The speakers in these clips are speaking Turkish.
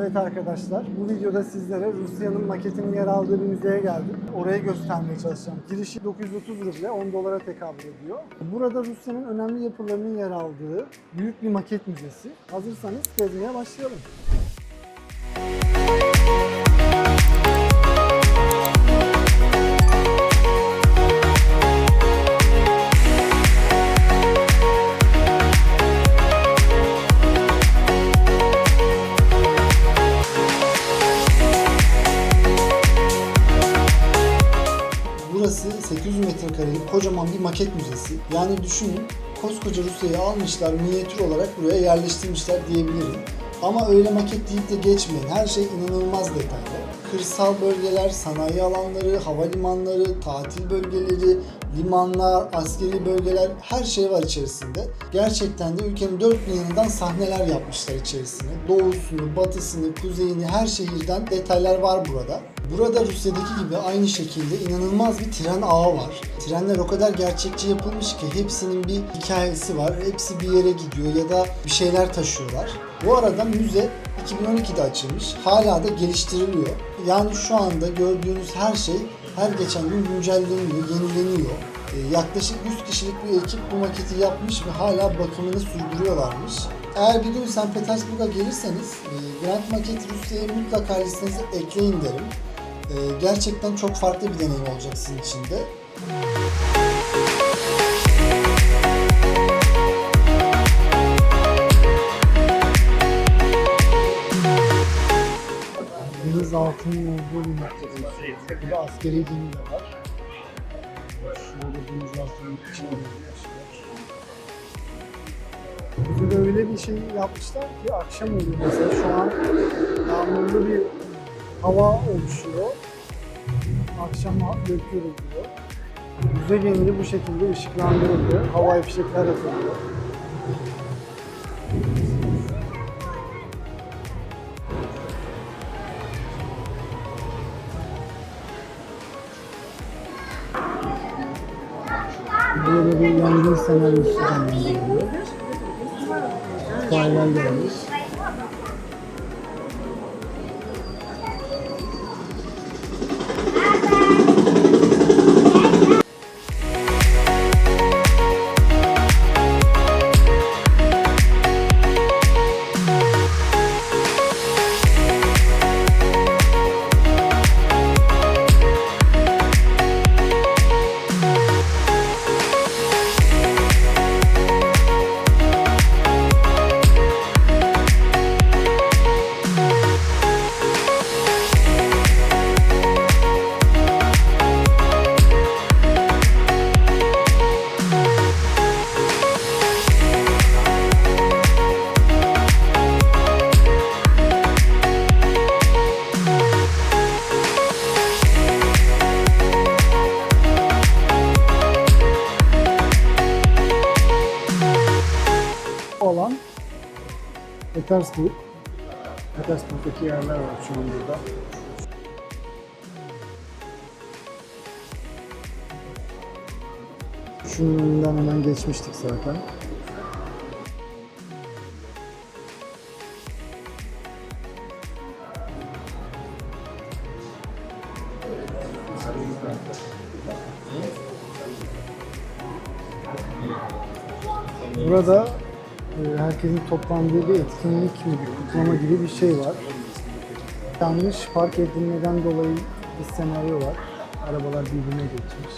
Evet arkadaşlar, bu videoda sizlere Rusya'nın maketinin yer aldığı bir müzeye geldim. Orayı göstermeye çalışacağım. Girişi 930 ruble, 10 dolara tekabül ediyor. Burada Rusya'nın önemli yapılarının yer aldığı büyük bir maket müzesi. Hazırsanız gezmeye başlayalım. 800 metrekarelik kocaman bir maket müzesi. Yani düşünün koskoca Rusya'yı almışlar minyatür olarak buraya yerleştirmişler diyebilirim. Ama öyle maket deyip de geçmeyin. Her şey inanılmaz detaylı. Kırsal bölgeler, sanayi alanları, havalimanları, tatil bölgeleri, limanlar, askeri bölgeler her şey var içerisinde. Gerçekten de ülkenin dört bir yanından sahneler yapmışlar içerisine. Doğusunu, batısını, kuzeyini her şehirden detaylar var burada. Burada Rusya'daki gibi aynı şekilde inanılmaz bir tren ağı var. Trenler o kadar gerçekçi yapılmış ki hepsinin bir hikayesi var. Hepsi bir yere gidiyor ya da bir şeyler taşıyorlar. Bu arada müze 2012'de açılmış. Hala da geliştiriliyor. Yani şu anda gördüğünüz her şey her geçen gün güncelleniyor, yenileniyor. Ee, Yaklaşık 100 kişilik bir ekip bu maketi yapmış ve hala bakımını sürdürüyorlarmış. Eğer bir gün St. Petersburg'a gelirseniz e, Grand Maket Rusya'yı mutlaka listenize ekleyin derim. E, Gerçekten çok farklı bir deneyim olacak sizin için de. Deniz altının olduğu bir noktada. Burada askeri gemi de var. Şöyle deniz altının içine. Burada öyle bir şey yapmışlar ki akşam oluyor mesela şu an yağmurlu bir hava oluşuyor. Akşam döküyoruz diyor. Geneli bu şekilde ışıklandırılıyor. Havai fişekler atılıyor. Böyle bir yangın senaryosu canlandırılıyor. Faylar gelmiş. Petersburg. Petersburg'daki yerler var şu an burada. Şunun önünden hemen geçmiştik zaten. Burada herkesin toplandığı bir etkinlik mi, bir kutlama gibi bir şey var. Yanlış park edilmeden dolayı bir senaryo var. Arabalar birbirine geçmiş.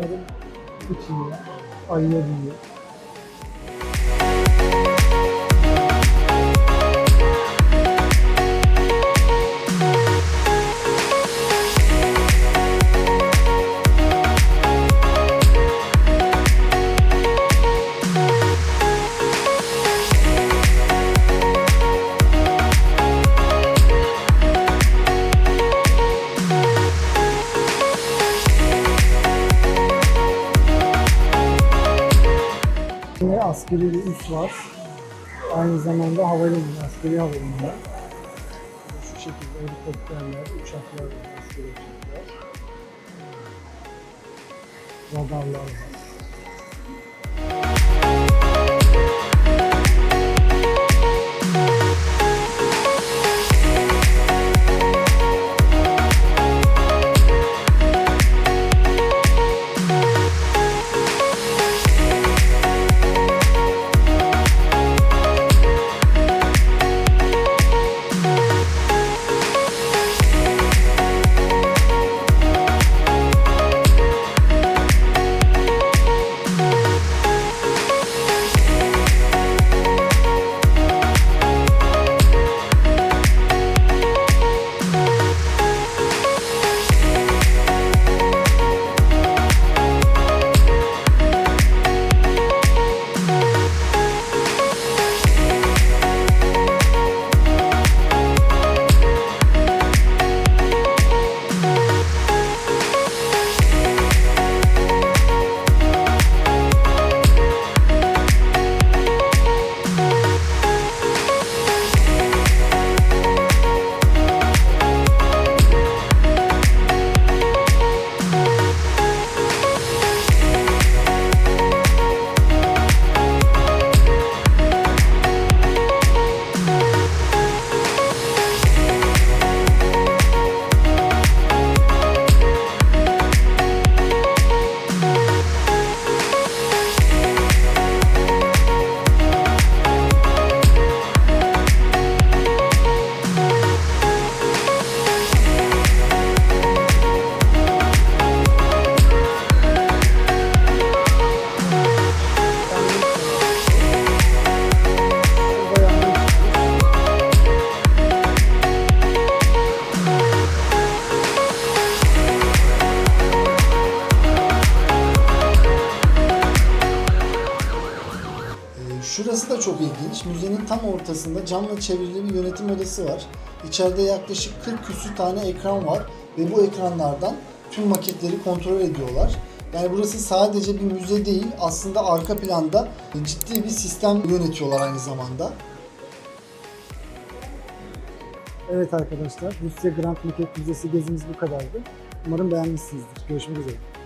Bunların içinde ayırıyor. Yine askeri bir üs var. Aynı zamanda havalimanı, askeri havalimanı. Şu şekilde helikopterler, uçaklar askeri uçaklar. Radarlar var. Müzenin tam ortasında camla çevrili bir yönetim odası var. İçeride yaklaşık 40 küsür tane ekran var ve bu ekranlardan tüm maketleri kontrol ediyorlar. Yani burası sadece bir müze değil, aslında arka planda ciddi bir sistem yönetiyorlar aynı zamanda. Evet arkadaşlar, Rusya Grand Maket Müzesi gezimiz bu kadardı. Umarım beğenmişsinizdir. Görüşmek üzere.